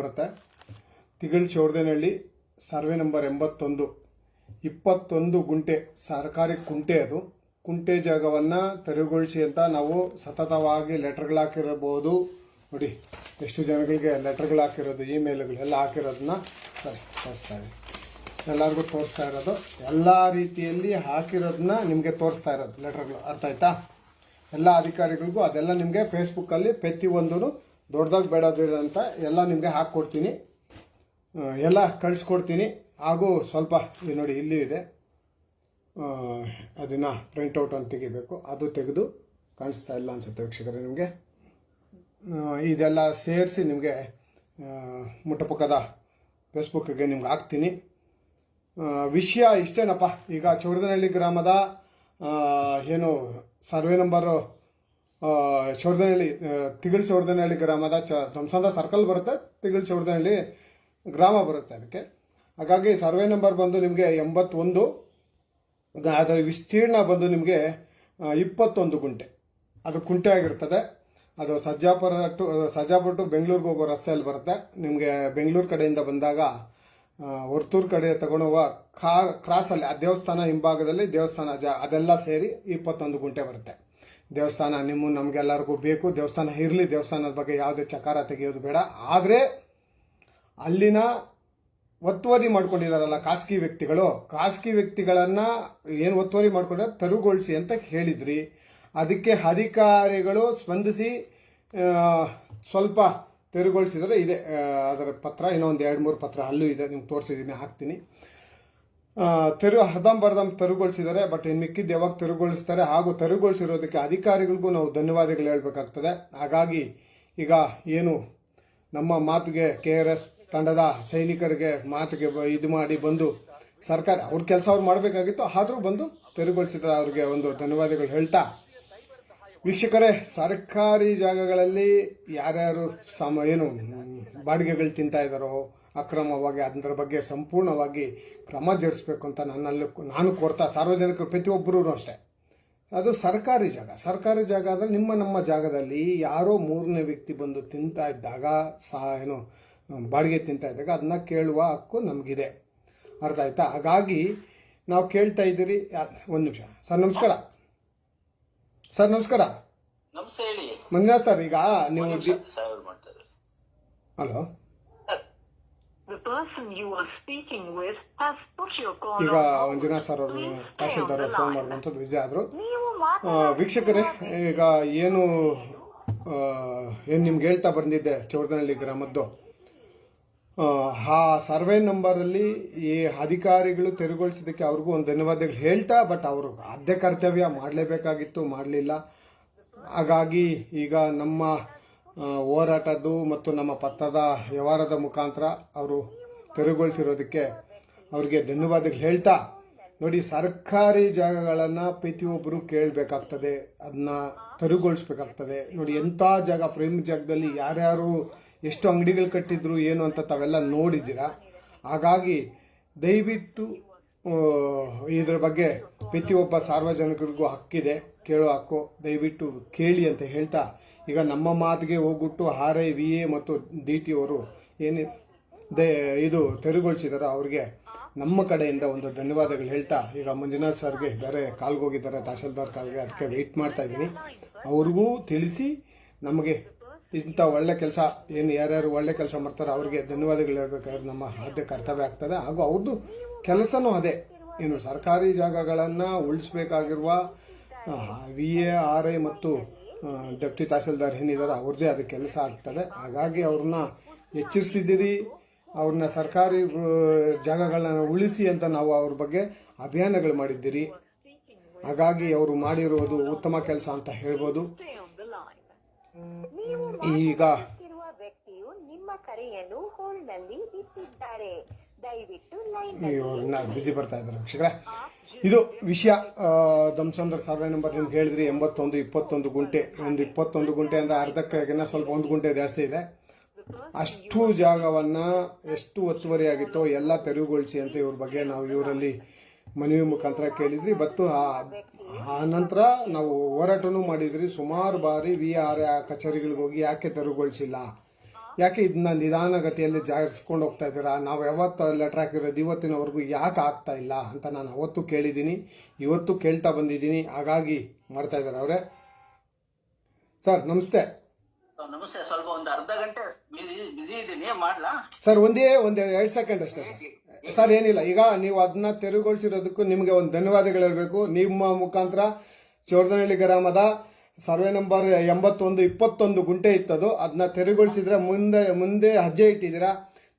ಬರುತ್ತೆ. ತಿಗಳ್ ಚೌರ್ದೇನಹಳ್ಳಿ survey number ಎಂಬತ್ತೊಂದು. ಇಪ್ಪತ್ತೊಂದು ಗುಂಟೆ, ಸರ್ಕಾರಿ ಕುಂಟೆ ಅದು. ಕುಂಟೆ ಜಾಗವನ್ನು ತೆರವುಗೊಳಿಸಿ ಅಂತ ನಾವು ಸತತವಾಗಿ ಲೆಟರ್ಗಳು ಹಾಕಿರಬಹುದು. ನೋಡಿ, ಎಷ್ಟು ಜನಗಳಿಗೆ ಲೆಟರ್ಗಳು ಹಾಕಿರೋದು, ಇಮೇಲ್ಗಳು ಎಲ್ಲ ಹಾಕಿರೋದನ್ನ ಸರಿ, ತೋರಿಸ್ತಾ ಇದೆ ಎಲ್ಲರಿಗೂ ತೋರಿಸ್ತಾ ಇರೋದು. ಎಲ್ಲ ರೀತಿಯಲ್ಲಿ ಹಾಕಿರೋದನ್ನ ನಿಮಗೆ ತೋರಿಸ್ತಾ ಇರೋದು ಲೆಟರ್ಗಳು. ಅರ್ಥ ಆಯ್ತಾ? ಎಲ್ಲ ಅಧಿಕಾರಿಗಳಿಗೂ ಅದೆಲ್ಲ ನಿಮಗೆ ಫೇಸ್ಬುಕ್ಕಲ್ಲಿ ಪ್ರತಿ ಒಂದು ದೊಡ್ಡದಾಗಿ ಬೇಡದಿರಂತ ಅಂತ ಎಲ್ಲ ನಿಮಗೆ ಹಾಕ್ಕೊಡ್ತೀನಿ. ಎಲ್ಲ ಕಳಿಸ್ಕೊಡ್ತೀನಿ. ಹಾಗೂ ಸ್ವಲ್ಪ ನೋಡಿ, ಇಲ್ಲಿ ಇದೆ. ಅದನ್ನು ಪ್ರಿಂಟೌಟ್ ಅಂತ ತೆಗಿಬೇಕು. ಅದು ತೆಗೆದು ಕಾಣಿಸ್ತಾ ಇಲ್ಲ ಅನ್ಸುತ್ತೆ ವೀಕ್ಷಕರೇ ನಿಮಗೆ. ಇದೆಲ್ಲ ಸೇರಿಸಿ ನಿಮಗೆ ಮುಟ್ಟಪಕ್ಕದ ಫೇಸ್ಬುಕ್ಕಿಗೆ ನಿಮ್ಗೆ ಹಾಕ್ತೀನಿ. ವಿಷಯ ಇಷ್ಟೇನಪ್ಪ. ಈಗ ಚೌಡದನಹಳ್ಳಿ ಗ್ರಾಮದ ಏನು ಸರ್ವೆ ನಂಬರು ಚೌಡದನಹಳ್ಳಿ ತಿಗಳು ಚೌರ್ದನಹಳ್ಳಿ ಗ್ರಾಮದ ಚ, ಧ್ವಂಸದ ಸರ್ಕಲ್ ಬರುತ್ತೆ ತಿಗಳು ಚೌರ್ದನಹಳ್ಳಿ ಗ್ರಾಮ ಬರುತ್ತೆ ಅದಕ್ಕೆ. ಹಾಗಾಗಿ ಸರ್ವೆ ನಂಬರ್ ಬಂದು ನಿಮಗೆ ಎಂಬತ್ತೊಂದು ಅದರ ವಿಸ್ತೀರ್ಣ ಬಂದು ನಿಮಗೆ ಇಪ್ಪತ್ತೊಂದು ಗುಂಟೆ. ಅದು ಕುಂಟೆ ಆಗಿರ್ತದೆ. ಅದು ಸಜ್ಜಾಪುರ ಟು ಸಜ್ಜಾಪುರ ಟು ಬೆಂಗಳೂರಿಗೆ ಹೋಗೋ ರಸ್ತೆಯಲ್ಲಿ ಬರುತ್ತೆ. ನಿಮಗೆ ಬೆಂಗಳೂರು ಕಡೆಯಿಂದ ಬಂದಾಗ ಹೊರ್ತೂರು ಕಡೆ ತಗೊಳುವ ಕಾ, ಕ್ರಾಸಲ್ಲಿ, ಆ ದೇವಸ್ಥಾನ ಹಿಂಭಾಗದಲ್ಲಿ ದೇವಸ್ಥಾನ ಜ, ಅದೆಲ್ಲ ಸೇರಿ ಇಪ್ಪತ್ತೊಂದು ಗುಂಟೆ ಬರುತ್ತೆ. ದೇವಸ್ಥಾನ ನಿಮ್ಮ ನಮಗೆಲ್ಲರಿಗೂ ಬೇಕು. ದೇವಸ್ಥಾನ ಇರಲಿ, ದೇವಸ್ಥಾನದ ಬಗ್ಗೆ ಯಾವುದೇ ಚಕಾರ ತೆಗೆಯೋದು ಬೇಡ. ಆದರೆ ಅಲ್ಲಿನ ಒತ್ತುವರಿ ಮಾಡ್ಕೊಂಡಿದಾರಲ್ಲ ಖಾಸಗಿ ವ್ಯಕ್ತಿಗಳು, ಖಾಸಗಿ ವ್ಯಕ್ತಿಗಳನ್ನ ಏನು ಒತ್ತುವರಿ ಮಾಡ್ಕೊಂಡ್ರೆ ತೆರವುಗೊಳಿಸಿ ಅಂತ ಹೇಳಿದ್ರಿ. ಅದಕ್ಕೆ ಅಧಿಕಾರಿಗಳು ಸ್ಪಂದಿಸಿ ಸ್ವಲ್ಪ ತೆರವುಗೊಳಿಸಿದರೆ ಇದೆ. ಅದರ ಪತ್ರ, ಇನ್ನೊಂದು ಎರಡು ಮೂರು ಪತ್ರ ಅಲ್ಲೂ ಇದೆ. ನಿಮ್ಗೆ ತೋರಿಸಿದ್ದೀನಿ ಹಾಕ್ತೀನಿ. ತೆರು ಹರ್ದಂಬರ್ದಂ ತೆರವುಗೊಳಿಸಿದ್ದಾರೆ ಬಟ್ ಇನ್ನು ಮಿಕ್ಕಿದ್ದು ಯಾವಾಗ ತೆರವುಗೊಳಿಸ್ತಾರೆ ಹಾಗೂ ತೆರವುಗೊಳಿಸಿರೋದಕ್ಕೆ ಅಧಿಕಾರಿಗಳಿಗೂ ನಾವು ಧನ್ಯವಾದಗಳು ಹೇಳಬೇಕಾಗ್ತದೆ. ಹಾಗಾಗಿ ಈಗ ಏನು ನಮ್ಮ ಮಾತಿಗೆ ಕೆ ತಂಡದ ಸೈನಿಕರಿಗೆ ಮಾತಿಗೆ ಇದು ಮಾಡಿ ಬಂದು ಸರ್ಕಾರ, ಅವ್ರ ಕೆಲಸ ಅವ್ರು ಮಾಡಬೇಕಾಗಿತ್ತು, ಆದರೂ ಬಂದು ತೆರವುಗೊಳಿಸಿದ್ರೆ ಅವ್ರಿಗೆ ಒಂದು ಧನ್ಯವಾದಗಳು ಹೇಳ್ತಾ. ವೀಕ್ಷಕರೇ, ಸರ್ಕಾರಿ ಜಾಗಗಳಲ್ಲಿ ಯಾರ್ಯಾರು ಸಮ, ಏನು ಬಾಡಿಗೆಗಳು ತಿಂತಾ ಇದ್ದಾರೋ ಅಕ್ರಮವಾಗಿ ಅದರ ಬಗ್ಗೆ ಸಂಪೂರ್ಣವಾಗಿ ಕ್ರಮ ಜರುಗಿಸ್ಬೇಕು ಅಂತ ನನ್ನಲ್ಲಿ ನಾನು ಕೋರ್ತಾ ಸಾರ್ವಜನಿಕರು ಪ್ರತಿಯೊಬ್ಬರೂ ಅಷ್ಟೇ. ಅದು ಸರ್ಕಾರಿ ಜಾಗ. ಸರ್ಕಾರಿ ಜಾಗ ಆದರೆ ನಿಮ್ಮ ನಮ್ಮ ಜಾಗದಲ್ಲಿ ಯಾರೋ ಮೂರನೇ ವ್ಯಕ್ತಿ ಬಂದು ತಿಂತಾ ಇದ್ದಾಗ ಸಹ ಏನು ಬಾಡಿಗೆ ತಿಂತಾ ಇದ್ದಾಗ ಅದನ್ನ ಕೇಳುವ ಹಕ್ಕು ನಮಗಿದೆ. ಅರ್ಥ ಆಯ್ತಾ? ಹಾಗಾಗಿ ನಾವು ಕೇಳ್ತಾ ಇದ್ದೀರಿ. ಒಂದು ನಿಮಿಷ. ಸರ್ ನಮಸ್ಕಾರ. ಸರ್ ನಮಸ್ಕಾರ. ನಮಸ್ತೆ ಹೇಳಿ. ಮಂಜುನಾಥ್ ಸರ್ ಈಗ ನೀವು ಹಲೋ. ಈಗ. ಮಂಜುನಾಥ್ ಸರ್ ಅವರು the ಫೋನ್ ಮಾಡುವಂತ ಮಾಡುವಂಥದ್ದು ಬಿಸಿ ಆದರು. ವೀಕ್ಷಕರೇ ಈಗ ಏನು ಏನು ನಿಮ್ಗೆ ಹೇಳ್ತಾ ಬಂದಿದ್ದೆ ಚೌರ್ದನಹಳ್ಳಿ ಗ್ರಾಮದ್ದು? ಆ, ಸರ್ವೆ ನಂಬರಲ್ಲಿ ಈ ಅಧಿಕಾರಿಗಳು ತೆರವುಗೊಳಿಸಿದ್ದಕ್ಕೆ ಅವ್ರಿಗೂ ಒಂದು ಧನ್ಯವಾದಗಳು ಹೇಳ್ತಾ ಬಟ್ ಅವರು ಆದ್ಯ ಕರ್ತವ್ಯ ಮಾಡಲೇಬೇಕಾಗಿತ್ತು ಮಾಡಲಿಲ್ಲ. ಹಾಗಾಗಿ ಈಗ ನಮ್ಮ ಹೋರಾಟದ್ದು ಮತ್ತು ನಮ್ಮ ಪತ್ರದ ವ್ಯವಹಾರದ ಮುಖಾಂತರ ಅವರು ತೆರವುಗೊಳಿಸಿರೋದಕ್ಕೆ ಅವರಿಗೆ ಧನ್ಯವಾದಗಳು ಹೇಳ್ತಾ, ನೋಡಿ ಸರ್ಕಾರಿ ಜಾಗಗಳನ್ನು ಪ್ರತಿಯೊಬ್ಬರು ಕೇಳಬೇಕಾಗ್ತದೆ ಅದನ್ನ ತೆರವುಗೊಳಿಸ್ಬೇಕಾಗ್ತದೆ. ನೋಡಿ ಎಂಥ ಜಾಗ, ಪ್ರೇಮ ಜಾಗದಲ್ಲಿ ಯಾರ್ಯಾರು ಎಷ್ಟು ಅಂಗಡಿಗಳು ಕಟ್ಟಿದ್ರು, ಏನು ಅಂತ ತಾವೆಲ್ಲ ನೋಡಿದ್ದೀರಾ? ಹಾಗಾಗಿ ದಯವಿಟ್ಟು ಇದ್ರ ಬಗ್ಗೆ ಪ್ರತಿಯೊಬ್ಬ ಸಾರ್ವಜನಿಕರಿಗೂ ಹಕ್ಕಿದೆ. ಕೇಳೋ ಹಕ್ಕು, ದಯವಿಟ್ಟು ಕೇಳಿ ಅಂತ ಹೇಳ್ತಾ, ಈಗ ನಮ್ಮ ಮಾತಿಗೆ ಹೋಗ್ಬಿಟ್ಟು ಆರ್ ಐ, ವಿ ಎ ಮತ್ತು ಡಿ ಟಿ ಅವರು ಏನು ದೇ, ಇದು ತೆರವುಗೊಳಿಸಿದಾರೋ ಅವ್ರಿಗೆ ನಮ್ಮ ಕಡೆಯಿಂದ ಒಂದು ಧನ್ಯವಾದಗಳು ಹೇಳ್ತಾ, ಈಗ ಮಂಜುನಾಥ್ ಸರ್ಗೆ ಬೇರೆ ಕಾಲ್ಗೆ ಹೋಗಿದ್ದಾರೆ ತಹಶೀಲ್ದಾರ್ ಕಾಲ್ಗೆ, ಅದಕ್ಕೆ ವೆಯ್ಟ್ ಮಾಡ್ತಾ ಇದ್ದೀನಿ. ಅವ್ರಿಗೂ ತಿಳಿಸಿ ನಮಗೆ ಇಂಥ ಒಳ್ಳೆ ಕೆಲಸ, ಏನು ಯಾರ್ಯಾರು ಒಳ್ಳೆ ಕೆಲಸ ಮಾಡ್ತಾರೋ ಅವ್ರಿಗೆ ಧನ್ಯವಾದಗಳು ಹೇಳ್ಬೇಕಾದ್ರೆ ನಮ್ಮ ಆದ್ಯ ಕರ್ತವ್ಯ ಆಗ್ತದೆ. ಹಾಗೂ ಅವ್ರದ್ದು ಕೆಲಸನೂ ಅದೇ. ಏನು ಸರ್ಕಾರಿ ಜಾಗಗಳನ್ನು ಉಳಿಸ್ಬೇಕಾಗಿರುವ ವಿ ಎ ಆರ್ ಐ ಮತ್ತು ಡೆಪ್ಟಿ ತಹಸೀಲ್ದಾರ್ ಏನಿದ್ದಾರೆ ಅವ್ರದ್ದೇ ಅದು ಕೆಲಸ ಆಗ್ತದೆ. ಹಾಗಾಗಿ ಅವ್ರನ್ನ ಎಚ್ಚರಿಸಿದ್ದೀರಿ ಅವ್ರನ್ನ ಸರ್ಕಾರಿ ಜಾಗಗಳನ್ನು ಉಳಿಸಿ ಅಂತ ನಾವು ಅವ್ರ ಬಗ್ಗೆ ಅಭಿಯಾನಗಳು ಮಾಡಿದ್ದೀರಿ. ಹಾಗಾಗಿ ಅವರು ಮಾಡಿರುವುದು ಉತ್ತಮ ಕೆಲಸ ಅಂತ ಹೇಳ್ಬೋದು. ಈಗ ನಿಮ್ಮ ಕರೆಯನ್ನು ಹೋಲ್ನಲ್ಲಿ ಇಟ್ಟಿದ್ದಾರೆ. ಇವ್ರನ್ನ ಬಿಸಿ ಬರ್ತಾ ಇದ್ದಾರೆ ವೀಕ್ಷಕರೇ. ಇದು ವಿಷಯ ಆ, ಧಮ್ಸಂದ್ರ ಸರ್ವೆ ನಂಬರ್ ನಿಮ್ಗೆ ಹೇಳಿದ್ರಿ ಎಂಬತ್ತೊಂದು ಇಪ್ಪತ್ತೊಂದು ಗುಂಟೆ. ಒಂದು ಇಪ್ಪತ್ತೊಂದು ಗುಂಟೆ ಅಂದ್ರೆ ಅರ್ಧಕ್ಕಿನ್ನ ಸ್ವಲ್ಪ ಒಂದು ಗುಂಟೆ ಜಾಸ್ತಿ ಇದೆ. ಅಷ್ಟು ಜಾಗವನ್ನ ಎಷ್ಟು ಒತ್ತುವರಿಯಾಗಿತ್ತೋ ಎಲ್ಲ ತೆರವುಗೊಳಿಸಿ ಅಂತ ಇವ್ರ ಬಗ್ಗೆ ನಾವು ಇವರಲ್ಲಿ ಮನವಿ ಮುಖಾಂತರ ಕೇಳಿದ್ರಿ ಮತ್ತು ಆ- ಆ ನಂತರ ನಾವು ಹೋರಾಟನೂ ಮಾಡಿದ್ರಿ. ಸುಮಾರು ಬಾರಿ ವಿ ಆರ್ ಕಚೇರಿಗಳಿಗೆ ಹೋಗಿ ಯಾಕೆ ತೆರವುಗೊಳಿಸಿಲ್ಲ? ಯಾಕೆ ಇದನ್ನ ನಿಧಾನಗತಿಯಲ್ಲಿ ಜಾರಿಸ್ಕೊಂಡು ಹೋಗ್ತಾ ಇದ್ದೀರಾ? ನಾವು ಯಾವತ್ತು ಲೆಟರ್ ಹಾಕಿರೋದು ಇವತ್ತಿನವರೆಗೂ ಯಾಕೆ ಆಗ್ತಾ ಇಲ್ಲ ಅಂತ ನಾನು ಅವತ್ತು ಕೇಳಿದ್ದೀನಿ. ಇವತ್ತು ಕೇಳ್ತಾ ಬಂದಿದ್ದೀನಿ. ಹಾಗಾಗಿ ಮಾಡ್ತಾ ಇದ್ದಾರೆ ಅವರೇ. ಸರ್ ನಮಸ್ತೆ. ನಮಸ್ತೆ. ಸ್ವಲ್ಪ ಒಂದು ಅರ್ಧ ಗಂಟೆ ಬಿಸಿ ಇದ್ದೀನಿ. ಮಾಡ್ಲಾ? ಸರ್ ಒಂದೇ ಒಂದು ಎರಡು ಸೆಕೆಂಡ್ ಅಷ್ಟೇ ಸರ್. ಸರ್ ಏನಿಲ್ಲ. ಈಗ ನೀವು ಅದನ್ನ ತೆರವುಗೊಳಿಸಿರೋದಕ್ಕೂ ನಿಮಗೆ ಒಂದು ಧನ್ಯವಾದಗಳು ಹೇಳಬೇಕು. ನಿಮ್ಮ ಮುಖಾಂತರ ಚೋರ್ದನಹಳ್ಳಿ ಗ್ರಾಮದ ಸರ್ವೆ ನಂಬರ್ ಎಂಬತ್ತೊಂದು ಇಪ್ಪತ್ತೊಂದು ಗುಂಟೆ ಇತ್ತದು. ಅದನ್ನ ತೆರವುಗೊಳಿಸಿದ್ರೆ ಮುಂದೆ ಮುಂದೆ ಹಜ್ಜೆ ಇಟ್ಟಿದ್ದೀರಾ?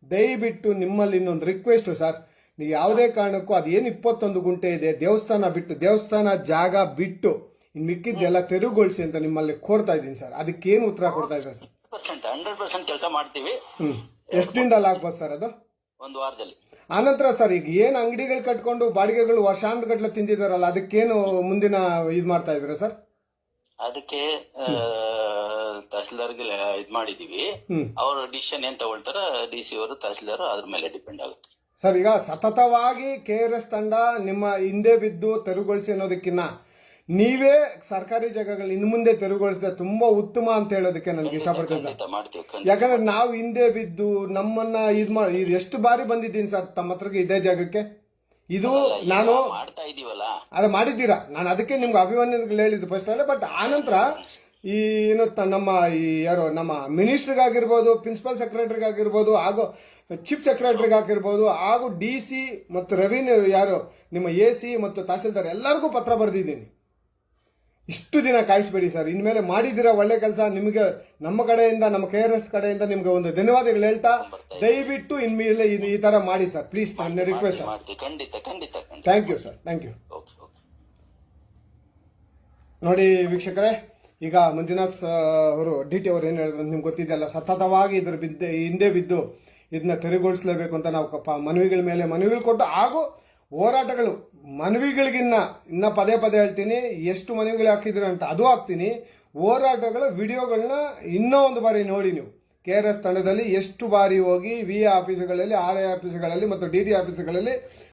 ದಯವಿಟ್ಟು ನಿಮ್ಮಲ್ಲಿ ಇನ್ನೊಂದು ರಿಕ್ವೆಸ್ಟು ಸರ್ ನೀವು ಯಾವುದೇ ಕಾರಣಕ್ಕೂ ಅದೇನು ಇಪ್ಪತ್ತೊಂದು ಗುಂಟೆ ಇದೆ ದೇವಸ್ಥಾನ ಬಿಟ್ಟು ದೇವಸ್ಥಾನ ಜಾಗ ಬಿಟ್ಟು ಇನ್ನು ಮಿಕ್ಕಿದ್ದೆಲ್ಲ ತೆರವುಗೊಳಿಸಿ ಅಂತ ನಿಮ್ಮಲ್ಲಿ ಕೋರ್ತಾ ಇದ್ದೀನಿ ಸರ್ ಅದಕ್ಕೇನು ಉತ್ತರ ಕೊಡ್ತಾ ಇದ್ದಾರೆ ಸರ್ ಪರ್ಸೆಂಟ್ ಹಂಡ್ರೆಡ್ ಪರ್ಸೆಂಟ್ ಕೆಲಸ ಮಾಡ್ತೀವಿ. ಹ್ಞೂ ಎಷ್ಟು ದಿನದಲ್ಲಿ ಆಗ್ಬೋದು ಸರ್ ಅದು? ಒಂದು ವಾರದಲ್ಲಿ. ಆನಂತರ ಸರ್ ಈಗ ಏನು ಅಂಗಡಿಗಳು ಕಟ್ಕೊಂಡು ಬಾಡಿಗೆಗಳು ವರ್ಷಾಂತಗಟ್ಲೆ ತಿಂದಿದಾರಲ್ಲ ಅದಕ್ಕೇನು ಮುಂದಿನ ಇದು ಮಾಡ್ತಾ ಇದ್ದೀರಾ ಸರ್ ಅದಕ್ಕೆ ತಹಸೀಲ್ದಾರ್ಗೆ ಇದ್ ಮಾಡಿದೀವಿ. ಅವರು ಡಿಸಿಷನ್ ಏನ್ ತಗೊಳ್ತಾರ ಡಿ ಸಿ ಅವರು ತಹಸೀಲ್ದಾರ್ ಅದ್ರ ಮೇಲೆ ಡಿಪೆಂಡ್ ಆಗುತ್ತೆ. ಸರ್ ಈಗ ಸತತವಾಗಿ ಕೆ ಆರ್ ಎಸ್ ತಂಡ ನಿಮ್ಮ ಹಿಂದೆ ಬಿದ್ದು ತೆರವುಗೊಳಿಸಿ ಅನ್ನೋದಕ್ಕಿನ್ನ ನೀವೇ ಸರ್ಕಾರಿ ಜಾಗಗಳು ಇನ್ನು ಮುಂದೆ ತೆರವುಗೊಳಿಸಿದ್ರೆ ತುಂಬಾ ಉತ್ತಮ ಅಂತ ಹೇಳೋದಕ್ಕೆ ನನಗೆ ಇಷ್ಟಪಡ್ತೇನೆ ಸರ್. ಖಂಡಿತ ಮಾಡ್ತೀವಿ ಖಂಡಿತ. ಯಾಕಂದ್ರೆ ನಾವು ಹಿಂದೆ ಬಿದ್ದು ನಮ್ಮನ್ನ ಇದು ಮಾಡಿ ಇದು ಎಷ್ಟು ಬಾರಿ ಬಂದಿದ್ದೀನಿ ಸರ್ ತಮ್ಮ ಹತ್ರಕ್ಕೆ ಇದೇ ಜಾಗಕ್ಕೆ? ಇದು ನಾನು ಮಾಡ್ತಾ ಇದೀವಲ್ಲ? ಅದು ಮಾಡಿದ್ದೀರಾ? ನಾನು ಅದಕ್ಕೆ ನಿಮ್ಗೆ ಅಭಿಮನ್ಯುಗಳು ಹೇಳಿದ್ದು ಫಸ್ಟ್ ಅಲ್ಲೇ ಬಟ್ ಆನಂತರ ಈ ಏನು ತ- ನಮ್ಮ ಈ ಯಾರು ನಮ್ಮ ಮಿನಿಸ್ಟ್ರಿಗಾಗಿರ್ಬೋದು ಪ್ರಿನ್ಸಿಪಲ್ ಸೆಕ್ರೆಟರಿಗಾಗಿರ್ಬೋದು ಹಾಗೂ ಚೀಫ್ ಸೆಕ್ರೆಟರಿಗಾಗಿರ್ಬೋದು ಹಾಗೂ ಡಿ ಸಿ ಮತ್ತು ರೆವಿನ್ಯೂ ಯಾರು ನಿಮ್ಮ ಎ ಸಿ ಮತ್ತು ತಹಸೀಲ್ದಾರ್ ಎಲ್ಲರಿಗೂ ಪತ್ರ ಬರೆದಿದ್ದೀನಿ. ಇಷ್ಟು ದಿನ ಕಾಯಿಸ್ಬೇಡಿ ಸರ್. ಇನ್ಮೇಲೆ ಮಾಡಿದಿರ ಒಳ್ಳೆ ಕೆಲಸ ನಿಮಗೆ ನಮ್ಮ ಕಡೆಯಿಂದ ನಮ್ಮ ಕೆ ಆರ್ ಎಸ್ ಕಡೆಯಿಂದ ನಿಮ್ಗೆ ಒಂದು ಧನ್ಯವಾದಗಳು ಹೇಳ್ತಾ ದಯವಿಟ್ಟು ಇನ್ಮೇಲೆ ಇದು- ಈ ತರ ಮಾಡಿ ಸರ್. ಪ್ಲೀಸ್ ನನ್ನ ರಿಕ್ವೆಸ್ಟ್ ಸರ್. ಮಾಡ್ತೀವಿ. ಖಂಡಿತ ಖಂಡಿತ ಖಂಡಿತ. Thank you sir thank you okay okay ನೋಡಿ ವೀಕ್ಷಕರೇ ಈಗ ಮಂಜುನಾಥ್ ಅವರು ಡಿ ಟಿ ಅವರು ಏನು ಹೇಳಿದ್ರು ನಿಮ್ಗೆ ಗೊತ್ತಿದೆಯಲ್ಲ ಸತತವಾಗಿ ಇದ್ರ ಬಿದ್ದು ಹಿಂದೆ ಬಿದ್ದು ಇದನ್ನ ತೆರವುಗೊಳಿಸಲೇಬೇಕು ಅಂತ ನಾವು ಕಪ್ಪ ಮನವಿಗಳ ಮೇಲೆ ಮನವಿಗಳು ಕೊಟ್ಟು ಹಾಗೂ ಹೋರಾಟಗಳು ಮನವಿಗಳಿಗಿನ್ನ ಇನ್ನ ಪದೇ ಪದೇ ಹೇಳ್ತೀನಿ, ಎಷ್ಟು ಮನವಿಗಳು ಹಾಕಿದ್ರು ಅಂತ ಅದು ಹಾಕ್ತೀನಿ. ಹೋರಾಟಗಳ ವಿಡಿಯೋಗಳನ್ನ ಇನ್ನೂ ಒಂದು ಬಾರಿ ನೋಡಿ ನೀವು. ಕೆ ಆರ್ ಎಸ್ ತಂಡದಲ್ಲಿ ಎಷ್ಟು ಬಾರಿ ಹೋಗಿ ವಿ ಆಫೀಸುಗಳಲ್ಲಿ ಆರ್ ಐ ಆಫೀಸ್ಗಳಲ್ಲಿ ಮತ್ತು ಡಿ ಡಿ ಆಫೀಸುಗಳಲ್ಲಿ